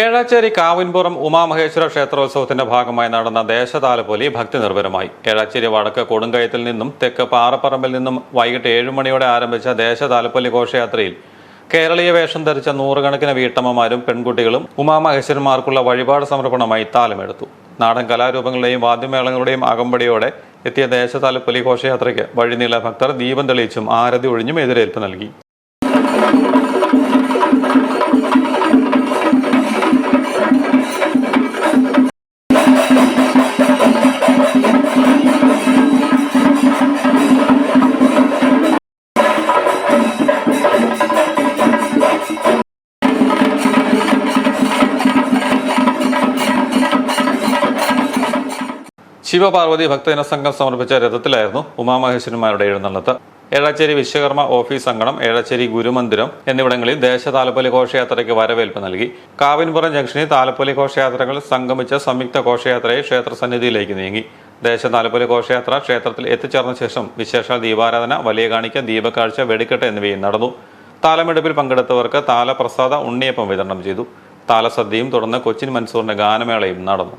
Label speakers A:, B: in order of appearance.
A: ഏഴാച്ചേരി കാവിൻപുറം ഉമാമഹേശ്വര ക്ഷേത്രോത്സവത്തിന്റെ ഭാഗമായി നടന്ന ദേശതാലപ്പൊലി ഭക്തി നിർഭരമായി ഏഴാച്ചേരി വടക്ക് കൊടുങ്കയത്തിൽ നിന്നും തെക്ക് പാറപ്പറമ്പിൽ നിന്നും വൈകിട്ട് ഏഴു മണിയോടെ ആരംഭിച്ച ദേശതാലപ്പൊലി ഘോഷയാത്രയിൽ കേരളീയ വേഷം ധരിച്ച നൂറുകണക്കിന് വീട്ടമ്മമാരും പെൺകുട്ടികളും ഉമാമഹേശ്വരന്മാർക്കുള്ള വഴിപാട് സമർപ്പണമായി താലമെടുത്തു. നാടൻ കലാരൂപങ്ങളുടെയും വാദ്യമേളങ്ങളുടെയും അകമ്പടിയോടെ എത്തിയ ദേശതാലപ്പൊലി ഘോഷയാത്രയ്ക്ക് വഴിനീള ഭക്തർ ദീപം തെളിയിച്ചും ആരതി ഒഴിഞ്ഞും എതിരേൽപ്പ് നൽകി. ശിവപാർവതി ഭക്തജന സംഘം സമർപ്പിച്ച രഥത്തിലായിരുന്നു ഉമാമഹേശ്വരന്മാരുടെ എഴുന്നള്ളത്ത്. ഏഴാച്ചേരി വിശ്വകർമ്മ ഓഫീസ് അങ്കണം ഏഴാച്ചേരി ഗുരുമന്ദിരം എന്നിവിടങ്ങളിൽ ദേശ താലപ്പൊലി ഘോഷയാത്രയ്ക്ക് വരവേൽപ്പ് നൽകി. കാവിൻപുറം ജംഗ്ഷനിൽ താലപ്പൊലി ഘോഷയാത്രകൾ സംഗമിച്ച സംയുക്ത ഘോഷയാത്രയെ ക്ഷേത്ര സന്നിധിയിലേക്ക് നീങ്ങി. ദേശ താലപ്പൊലി ഘോഷയാത്ര ക്ഷേത്രത്തിൽ എത്തിച്ചേർന്ന ശേഷം വിശേഷ ദീപാരാധന വലിയ കാണിക്ക ദീപക്കാഴ്ച വെടിക്കെട്ട് എന്നിവയും നടന്നു. താലമെടുപ്പിൽ പങ്കെടുത്തവർക്ക് താലപ്രസാദ ഉണ്ണിയപ്പം വിതരണം ചെയ്തു. താലസദ്യയും തുടർന്ന് കൊച്ചിൻ മൻസൂറിന്റെ ഗാനമേളയും നടന്നു.